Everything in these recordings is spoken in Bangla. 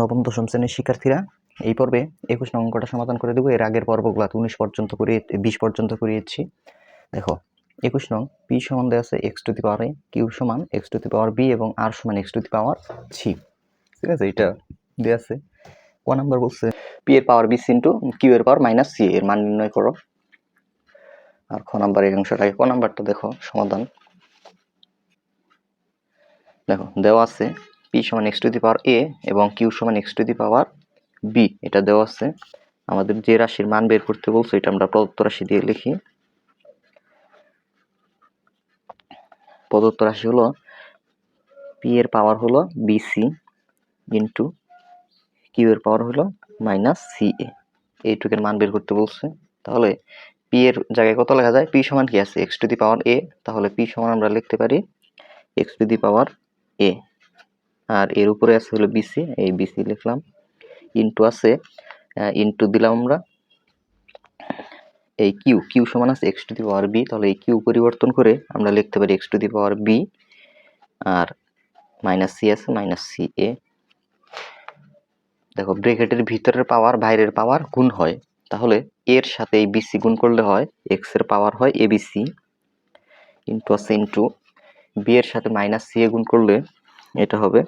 নবম দশম শ্রেণির শিক্ষার্থীরা এই পর্বে একুশ নং অঙ্কটা সমাধান করে দেবো। এর আগের পর্বগুলো উনিশ পর্যন্ত করিয়ে, বিশ পর্যন্ত করিয়েছি দেখো, একুশ নং পি সমান দেওয়া আছে x to the power a q সমান x to the power b এবং আর সমান x to the power c ঠিক আছে? এটা দেওয়া আছে। ক নাম্বার বলছে পি এর পাওয়ার বিস ইন্টু কিউ এর পাওয়ার মাইনাস সি এর মান নির্ণয় করো। আর খ নাম্বার এই অংশটাকে ক নাম্বারটা দেখো, সমাধান। দেখো, দেওয়া আছে পি সমান এক্স টু দি পাওয়ার এ এবং কিউ সমান x to the power b এটা দেওয়া আছে। আমাদের যে রাশির মান বের করতে বলছো, এটা আমরা প্রদত্ত রাশি দিয়ে লিখি। প্রদত্ত রাশি হলো পি এর পাওয়ার হলো বিসি ইন্টু কিউ এর পাওয়ার হলো মাইনাস সি এ এইটুকের মান বের করতে বলছে। তাহলে পি এর জায়গায় কত লেখা যায়? পি সমান কি আছে? এক্স টু দি পাওয়ার এ তাহলে পি সমান আমরা লিখতে পারি এক্স টু দি পাওয়ার এ আর এর উপরে আছে হলো বিসি এই বিসি লিখলাম। ইন্টু আছে ইন্টু দিলাম আমরা। এই কিউ কিউ সমান আছে x to the power b তাহলে এই কিউ পরিবর্তন করে আমরা লিখতে পারি x to the power b r minus c আছে মাইনাস সি এ দেখো ব্রেকেটের ভিতরের পাওয়ার বাইরের পাওয়ার গুণ হয়। তাহলে এর সাথে এই বিসি গুণ করলে হয় এক্সের পাওয়ার হয় এ বিসি ইন্টু আছে ইন্টু বি এর সাথে মাইনাস সি এ গুণ করলে এটা হবে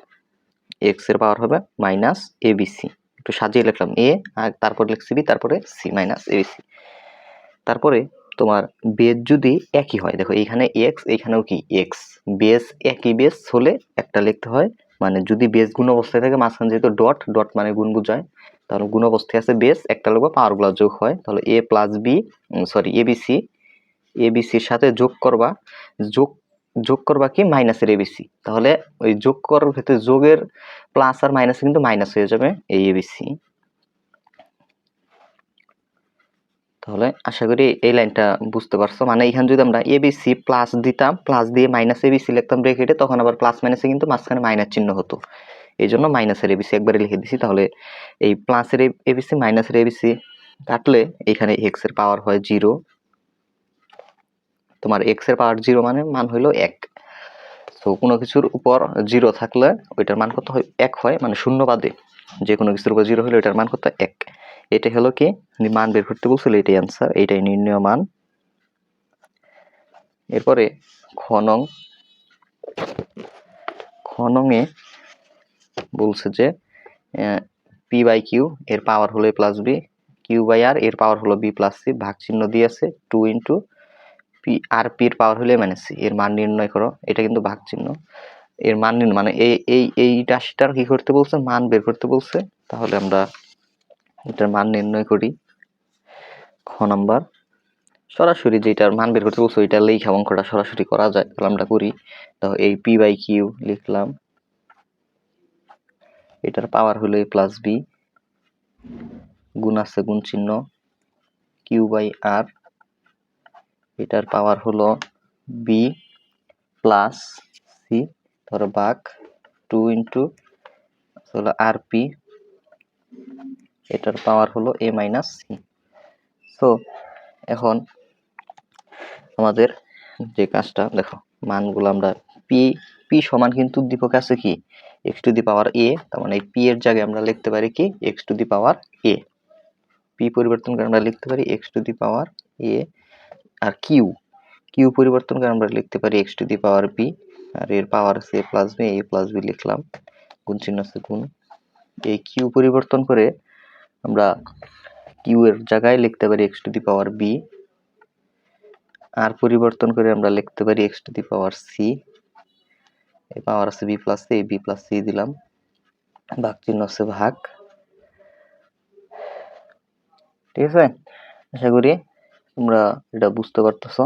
এক্সের পাওয়ার হবে মাইনাস এ বিসি একটু সাজিয়ে লিখলাম এ আর তারপর লিখছি বি তারপরে সি মাইনাস এ বিসি তারপরে তোমার বেজ যদি একই হয়, দেখো এইখানে এক্স এইখানেও কি এক্স বেস একই বেস হলে একটা লিখতে হয় মানে যদি বেস গুণ অবস্থায় থাকে, মাঝখানে যেহেতু ডট ডট মানে গুণ বোঝায় তাহলে গুণ অবস্থায় আছে বেস একটা লোক পাওয়ারগুলো যোগ হয়, তাহলে a plus b sorry abc এবিসির সাথে যোগ করবা। যোগ যোগ করবা কি? মাইনাসের এবিসি তাহলে ওই যোগ করার ক্ষেত্রে যোগের প্লাস আর মাইনাসে কিন্তু মাইনাস হয়ে যাবে এই এবিসি তাহলে আশা করি এই লাইনটা বুঝতে পারছ। মানে এখানে যদি আমরা এবিসি প্লাস দিতাম প্লাস দিয়ে মাইনাস এবিসি লিখতাম ব্রেকেটে তখন আবার প্লাস মাইনাসে কিন্তু মাঝখানে মাইনাস চিহ্ন হতো। এই জন্য মাইনাসের এবিসি একবারে লিখে দিছি। তাহলে এই প্লাসের এবিসি মাইনাসের এবিসি কাটলে এখানে এক্সের পাওয়ার হয় জিরো তোমার এক্সের পাওয়ার জিরো মানে মান হইল এক। তো কোনো কিছুর উপর জিরো থাকলে ওইটার মান কত হয়? এক হয় মানে শূন্য বাদে যে কোনো কিছুর উপর জিরো হলে ওইটার মান কত? এক। এটা হলো কি? মান বের করতে বলছিল, এটাই অ্যান্সার এইটাই নির্ণয় মান। এরপরে খনং খনংয়ে বলছে যে পি বাই কিউ এর পাওয়ার হলো a plus b q by r এর পাওয়ার হলো বি প্লাস সি ভাগ চিহ্ন দিয়েছে টু ইন্টু পি আর পির পাওয়ার হলে মাইনাস সি এর মান নির্ণয় করো, এটা কিন্তু ভাগ চিহ্ন এর মান নির্ণয় মানে এই এই এই রাশিটার কি করতে বলছে? মান বের করতে বলছে। তাহলে আমরা এটার মান নির্ণয় করি। খ নাম্বার, সরাসরি যেটার মান বের করতে বলছো ওইটা লেখা অঙ্কটা সরাসরি করা যায়, তাহলে আমরা করি। তো এই পি বাই কিউ লিখলাম। এটার পাওয়ার হলো প্লাস বি গুণ আছে গুণ চিহ্ন কিউ বাই আর এটার পাওয়ার হলো বি প্লাস সি ধরো বাঘ টু ইন্টু হলো আর পি এটার পাওয়ার হলো এ মাইনাস সি সো এখন আমাদের যে কাজটা, দেখো, মানগুলো আমরা পি পি সমান কিন্তু উদ্দীপক আছে কি? এক্স টু দি পাওয়ার এ তার মানে পি এর জায়গায় আমরা লিখতে পারি কি? X to the power a p পরিবর্তন করে আমরা লিখতে পারি x to the power a R Q Q পরিবর্তন করে আমরা লিখতে পারি x to the power b r এর পাওয়ার আছে a plus b a plus b লিখলাম। গুণ চিহ্ন আছে গুণ। এই কিউ পরিবর্তন করে আমরা কিউ এর জায়গায় লিখতে পারি x to the power b r পরিবর্তন করে আমরা লিখতে পারি x to the power c এই পাওয়ার আছে b plus c b plus c দিলাম। ভাগ চিহ্ন আছে ভাগ। ঠিক আছে? আশা করি তোমরা এটা বুঝতে পারতেছ।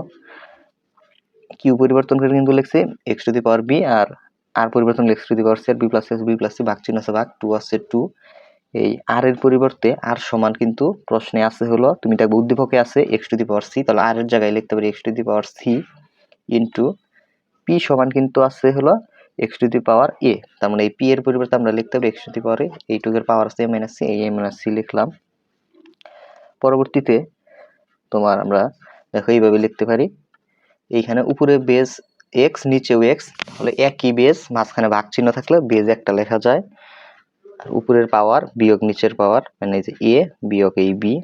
কিউ পরিবর্তন করে কিন্তু লিখছি x to the power b r r পরিবর্তন x to the power c r b plus c b plus c ভাগ চিহ্ন আছে, ভাগ টু আছে টু এই আর এর পরিবর্তে আর সমান কিন্তু প্রশ্নে আছে হলো, তুমি দেখবে উদ্দীপকে আছে x to the power c তাহলে আর এর জায়গায় লিখতে পারি x to the power c into p সমান কিন্তু আছে হলো এক্স টু দি পাওয়ার এ তার মানে এই পি এর পরিবর্তে আমরা লিখতে পারি এক্স টু দি পাওয়ার এ এইটুকের পাওয়ার আছে এ মাইনাস সি এই এ মাইনাস সি লিখলাম। পরবর্তীতে তোমার আমরা দেখো এইভাবে লিখতে পারি। এইখানে উপরে বেস এক্স নিচেও এক্স তাহলে একই বেস মাঝখানে ভাগ চিহ্ন থাকলে বেজ একটা লেখা যায়। আর উপরের পাওয়ার বিয়োগ নিচের পাওয়ার মানে এই যে এ বিয়োগ এই বি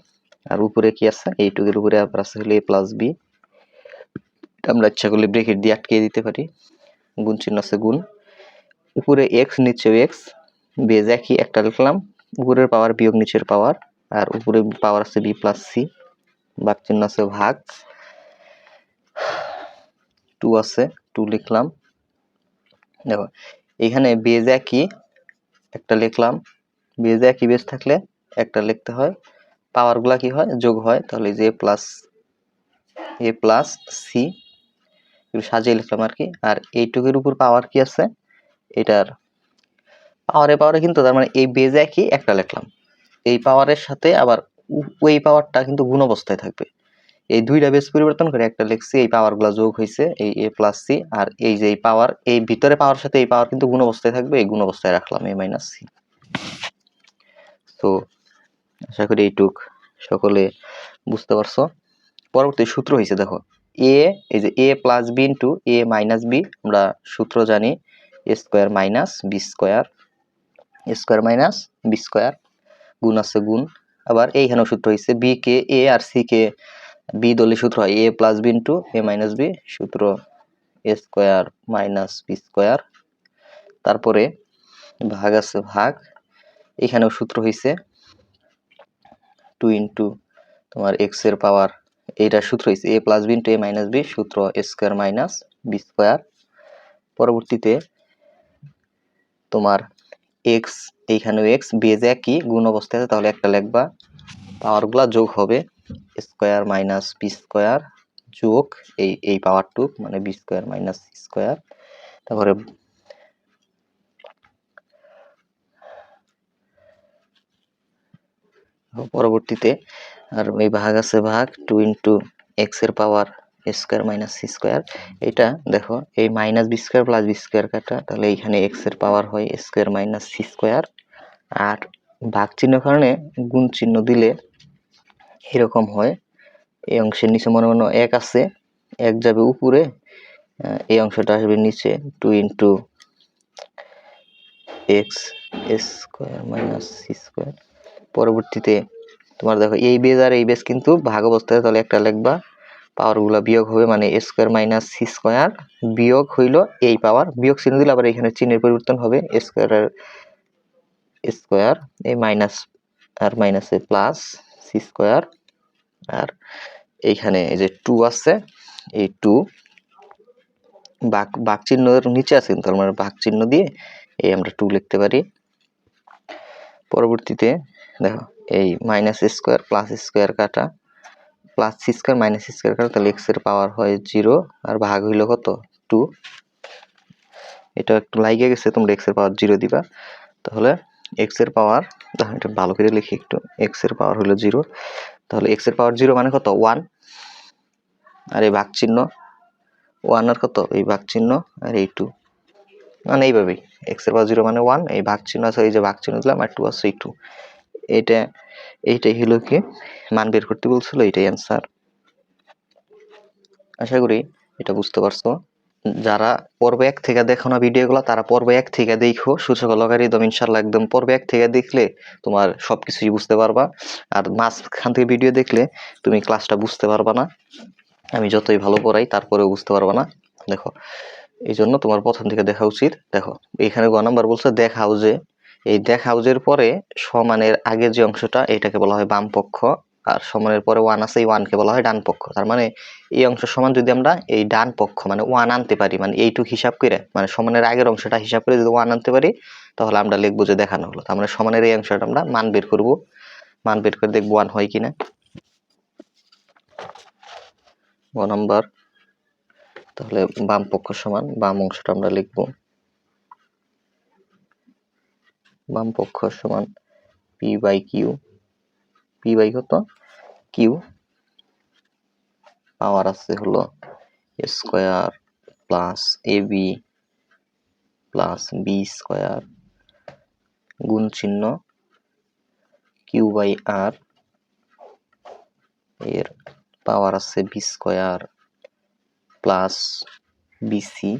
আর উপরে কি আছে? এইটুকের উপরে আবার আছে হলো এ প্লাস বি আমরা ইচ্ছা করলে ব্রেকেট দিয়ে আটকে দিতে পারি। গুণ চিহ্ন আছে গুণ। উপরে এক্স নিচে এক্স বেজ একই একটা লিখলাম। উপরের পাওয়ার বিয়োগ নিচের পাওয়ার আর উপরে পাওয়ার আছে বি প্লাস সি ভাগ চিহ্ন আছে ভাগ। টু আছে, টু লিখলাম। দেখো, এখানে বেজ একই, একটা লিখলাম। বেজ একই বেজ থাকলে একটা লিখতে হয়। পাওয়ারগুলা কি হয়? যোগ হয়। তাহলে যে প্লাস এ প্লাস সি সাজিয়ে লিখলাম আর কি। আর এইটুকুর উপর পাওয়ার কি আছে? এটার পাওয়ারে পাওয়ারে কিন্তু তার মানে এই বেজ একই, একটা লিখলাম। এই পাওয়ারের সাথে আবার ওই পাওয়ারটা কিন্তু গুণ অবস্থায় থাকবে। এই দুইটা বেস পরিবর্তন করে একটা লিখছি এই পাওয়ারগুলো যোগ হয়েছে এই এ প্লাস সি আর এই যে এই পাওয়ার এই ভিতরে পাওয়ার সাথে এই পাওয়ার কিন্তু গুণ অবস্থায় থাকবে, এই গুণ অবস্থায় রাখলাম এ মাইনাস সি তো আশা করি এইটুক সকলে বুঝতে পারছ। পরবর্তী সূত্র হয়েছে দেখো এ এই যে A plus B into A minus B আমরা সূত্র জানি A square minus B square square minus B square গুণ আছে গুণ। আবার এইখানেও সূত্র হয়েছে বি কে এ আর সি কে বি দলে সূত্র হয় A plus B into A minus B সূত্র A square minus B square তারপরে ভাগ আছে ভাগ। এখানেও সূত্র হয়েছে টু ইন্টু তোমার এক্সের পাওয়ার এইটা সূত্র হয়েছে a plus b into a minus b সূত্র a square minus b square পরবর্তীতে তোমার এক্স এইখানেও এক্স বেজ একই, গুণ অবস্থায় আছে, তাহলে একটা লিখবা পাওয়ারগুলা যোগ হবে স্কোয়ার মাইনাস বি স্কোয়ার যোগ এই এই পাওয়ারটুক মানে বি স্কোয়ার মাইনাস স্কোয়ার তারপরে পরবর্তীতে আর এই ভাগ আছে ভাগ টু ইন্টু এক্সের power square minus c square. এটা দেখো, এই minus b square plus b square কাটা, তাহলে এইখানে এক্সের পাওয়ার হয় স্কোয়ার মাইনাস সি স্কোয়ার। আর ভাগ চিহ্ন কারণে গুণ চিহ্ন দিলে এরকম হয়। এই অংশের নিচে মনে মনে এক আছে, এক যাবে উপরে এই অংশটা আসবে নিচে two into x square minus c square. পরবর্তীতে তোমার দেখো, এই বেজ আর এই বেজ কিন্তু ভাগ অবস্থায়, তাহলে একটা লিখবা পাওয়ারগুলো বিয়োগ হবে মানে a square minus c square বিয়োগ হইল এই পাওয়ার বিয়োগ চিহ্ন দিলে আবার এখানে চিহ্নের পরিবর্তন হবে স্কোয়ার আর স্কোয়ার এই মাইনাস আর মাইনাসে প্লাস সি স্কোয়ার আর এইখানে এই যে টু আছে, এই টু বাক বাক চিহ্নের নিচে আছে কিন্তু আমরা বাক চিহ্ন দিয়ে এই আমরা টু লিখতে পারি। পরবর্তীতে দেখো, এই মাইনাস স্কোয়ার প্লাস স্কোয়ার কাটা। Plus c square minus square কাটা তাহলে এক্সের পাওয়ার হয় জিরো আর ভাগ হইল কত? টু এটা একটু লাইগে গেছে, তোমরা এক্সের পাওয়ার জিরো দিবা। তাহলে এক্সের পাওয়ার এটা ভালো করে লিখি একটু। এক্সের পাওয়ার হলো জিরো তাহলে এক্সের পাওয়ার জিরো মানে কত? ওয়ান আর এই ভাগ চিহ্ন ওয়ান আর কত? এই ভাগ চিহ্ন আর এই টু মানে এইভাবেই। এক্সের পাওয়ার জিরো মানে ওয়ান এই ভাগ চিহ্ন আছে, এই যে ভাগ চিহ্ন দিলাম, আর টু আছে এই টু এটা এইটাই হলো কি, মান বের করতে বলছিল, এইটাই অ্যান্সার আশা করি এটা বুঝতে পারছ। যারা পর্ব এক থেকে দেখো না ভিডিওগুলো, তারা পর্ব এক থেকে দেখো সূচক লগারিদম ইনশাল্লাহ একদম পর্ব এক থেকে দেখলে তোমার সবকিছুই বুঝতে পারবা। আর মাঝখান থেকে ভিডিও দেখলে তুমি ক্লাসটা বুঝতে পারবা না। আমি যতই ভালো পড়াই, তারপরেও বুঝতে পারবা না। দেখো এই জন্য তোমার প্রথম থেকে দেখা উচিত। দেখো এখানে গ নাম্বার বলছে, দেখাও যে এই দেখাও যের পরে সমানের আগে যে অংশটা, এটাকে বলা হয় বাম পক্ষ। আর সমানের পরে ওয়ান আছে, এই ওয়ানকে বলা হয় ডান পক্ষ। তার মানে এই অংশ সমান যদি আমরা এই ডান পক্ষ মানে ওয়ান আনতে পারি মানে এইটুক হিসাব করে মানে সমানের আগের অংশটা হিসাব করে যদি ওয়ান আনতে পারি, তাহলে আমরা লিখব যে দেখানো হলো। তার মানে সমানের এই অংশটা আমরা মান বের করব। মান বের করে দেখব ওয়ান হয় কিনা। গ নাম্বার তাহলে বাম পক্ষ সমান, বাম অংশটা আমরা লিখব। বাম পক্ষ সমান p by q p by কত? কিউ পাওয়ার আছে হলো square plus a b plus b square গুণ চিহ্ন কিউ বাই আর এর পাওয়ার আছে b square plus bc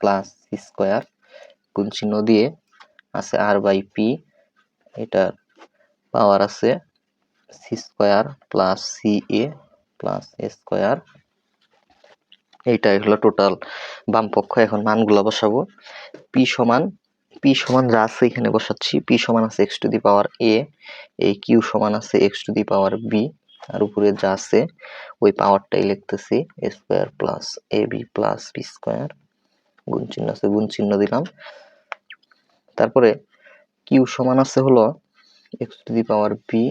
plus c square গুণ চিহ্ন দিয়ে আছে আর বাই পি এটার পাওয়ার আছে c square plus c a plus a square এইটাই হলো টোটাল বাম পক্ষ এখন মানগুলো বসাবো। পি সমান পি সমান যা আছে এখানে বসাচ্ছি পি সমান আছে এক্স টু দি পাওয়ার এ এই কিউ সমান আছে x to the power b আর উপরে যা আছে ওই পাওয়ারটাই লিখতেছি a square plus a b plus b square গুণ চিহ্ন আছে, গুণ চিহ্ন দিলাম। তারপরে কিউ সমান আছে হলো x to the power b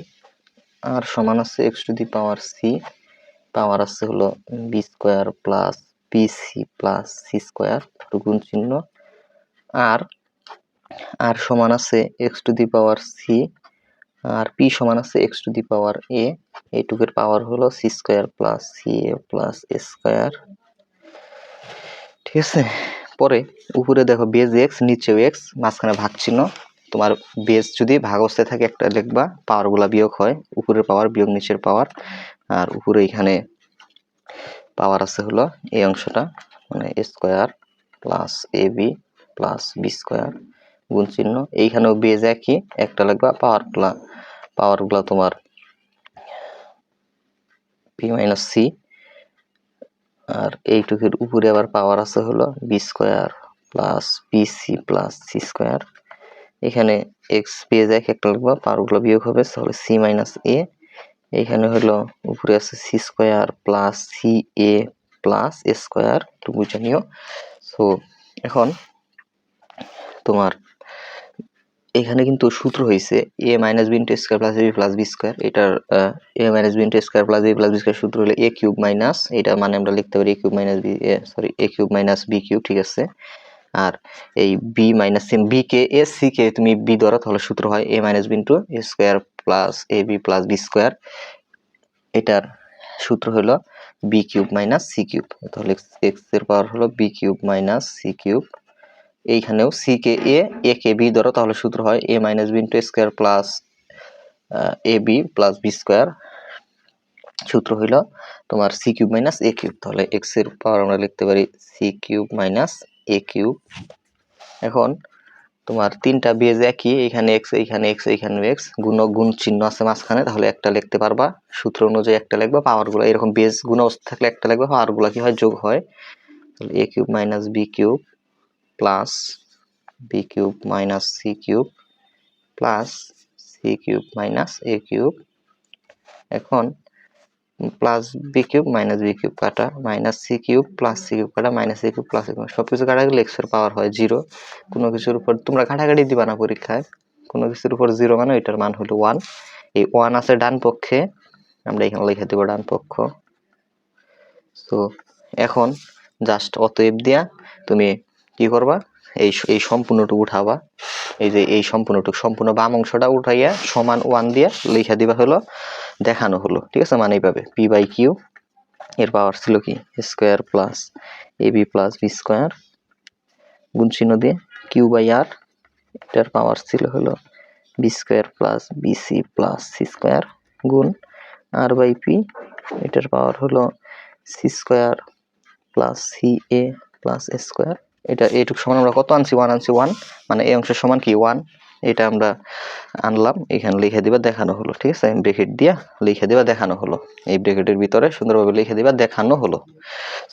r সমান আছে x to the power c power আছে হলো b square plus b c plus c square গুণ চিহ্ন। আর আর সমান আছে x to the power c R P সমান আছে এক্স টু দি পাওয়ার এ এইটুকের পাওয়ার হলো c square plus c a plus a square ঠিক আছে? পরে উপরে দেখো বেজ এক্স নিচেও এক্স মাঝখানে ভাগ চিহ্ন। তোমার বেজ যদি ভাগ অবস্থায় থাকে একটা লিখবা পাওয়ারগুলা বিয়োগ হয়, উপরের পাওয়ার বিয়োগ নিচের পাওয়ার আর উপরে এখানে পাওয়ার আছে হলো এই অংশটা মানে square plus a b plus b square গুণ চিহ্ন। এইখানেও বেজ একই, একটা লিখবা পাওয়ারগুলা পাওয়ারগুলা তোমার পি মাইনাস সি আর এইটুকুর উপরে আবার পাওয়ার আছে হলো b square plus b c plus c square এখানে এক্স পেয়ে যায় একটা লিখবা পাওয়ারগুলো বিয়োগ হবে, তাহলে সি মাইনাস এ এখানে হলো উপরে আছে c square plus c a plus a square একটু বুঝে নিও। সো এখন তোমার এখানে কিন্তু সূত্র হয়েছে a minus b into square plus b plus b square এটার a minus b into square plus b plus b square সূত্র হলো এ কিউব মাইনাস এটা মানে আমরা লিখতে পারি A cube minus B sorry A cube minus B cube ঠিক আছে? আর এই বি মাইনাস সিম বি কে এ সি কে তুমি বি ধরো, তাহলে সূত্র হয় A minus B into A square plus A B plus B square এটার সূত্র হলো B cube minus C cube তাহলে এক্সের পাওয়ার হলো B cube minus C cube এইখানেও সি কে এ এ কে বি ধরো, তাহলে সূত্র হয় a minus b into square plus a b plus b square সূত্র হইল তোমার c cube minus a cube তাহলে এক্সের পাওয়ার আমরা লিখতে পারি c cube minus a cube এখন তোমার তিনটা বেজ একই, এখানে এক্স এখানে এক্স এখানে এক্স গুণ গুণ চিহ্ন আছে মাঝখানে, তাহলে একটা লিখতে পারবা। সূত্র অনুযায়ী একটা লিখবা পাওয়ারগুলো এরকম বেজ গুণ অবস্থা থাকলে একটা লিখবা পাওয়ারগুলো কি হয়? যোগ হয়। তাহলে a cube minus b cube plus b cube minus c cube plus c cube minus a cube এখন plus b cube minus b cube কাটা minus c cube plus c cube কাটা মাইনাস সি কিউব প্লাস সব কিছু কাটা গেলে এক্সের পাওয়ার হয় জিরো কোনো কিছুর উপর তোমরা কাটাকাটি দিবা না পরীক্ষায়। কোনো কিছুর উপর জিরো মানে ওইটার মান হলো ওয়ান এই ওয়ান আছে ডান পক্ষে, আমরা এখানে লিখে দেবো ডান পক্ষ। তো এখন জাস্ট অতএব দিয়া তুমি কি করবা? এই এই সম্পূর্ণটুকু উঠাবা। এই যে, এই সম্পূর্ণটুকু, সম্পূর্ণ বাম অংশটা উঠাইয়া সমান ওয়ান দিয়ে লিখে দিবা হলো, দেখানো হলো। ঠিক আছে? মানে এইভাবে পি বাই কিউ, এর পাওয়ার ছিল কি? Square plus a b plus b square গুণ চিহ্ন দিয়ে কিউ বাই আর, এটার পাওয়ার ছিল হলো b square plus bc plus c square গুণ আর বাই পি, এটার পাওয়ার হলো c square plus c a plus square এটা এইটুকু সমান আমরা কত আনছি? ওয়ান আনছি ওয়ান মানে এই অংশের সমান কি? ওয়ান এটা আমরা আনলাম, এখানে লিখে দিবা দেখানো হলো, ঠিক আছে? ব্রেকেট দিয়া লিখে দিবা দেখানো হলো। এই ব্রেকেটের ভিতরে সুন্দরভাবে লিখে দিবা দেখানো হলো।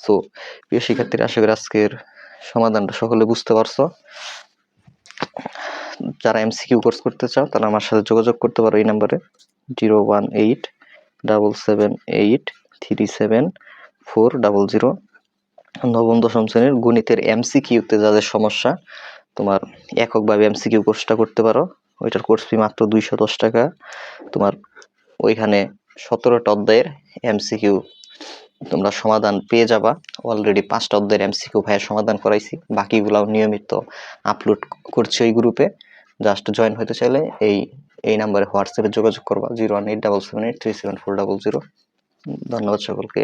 সো প্রিয় শিক্ষার্থীরা, আশা করি আজকের সমাধানটা সকলে বুঝতে পারছ। যারা এমসিকিউ কোর্স করতে চাও, তারা আমার সাথে যোগাযোগ করতে পারো এই নাম্বারে zero one eight double seven eight three seven four double zero নবম, দশম শ্রেণির গণিতের এমসিকিউতে যাদের সমস্যা, তোমার এককভাবে এমসিকিউ কোর্সটা করতে পারো। ওইটার কোর্স ফি মাত্র দুইশো দশ টাকা। তোমার ওইখানে সতেরোটা অধ্যায়ের এমসিকিউ তোমরা সমাধান পেয়ে যাবা। অলরেডি পাঁচটা অধ্যায়ের এমসিকিউ ভাইয়ের সমাধান করাইছি। বাকিগুলাও নিয়মিত আপলোড করছি ওই গ্রুপে জাস্ট জয়েন হতে চাইলে এই এই নাম্বারে হোয়াটসঅ্যাপে যোগাযোগ করবা। Zero one eight double seven eight three seven four double zero. ধন্যবাদ সকলকে।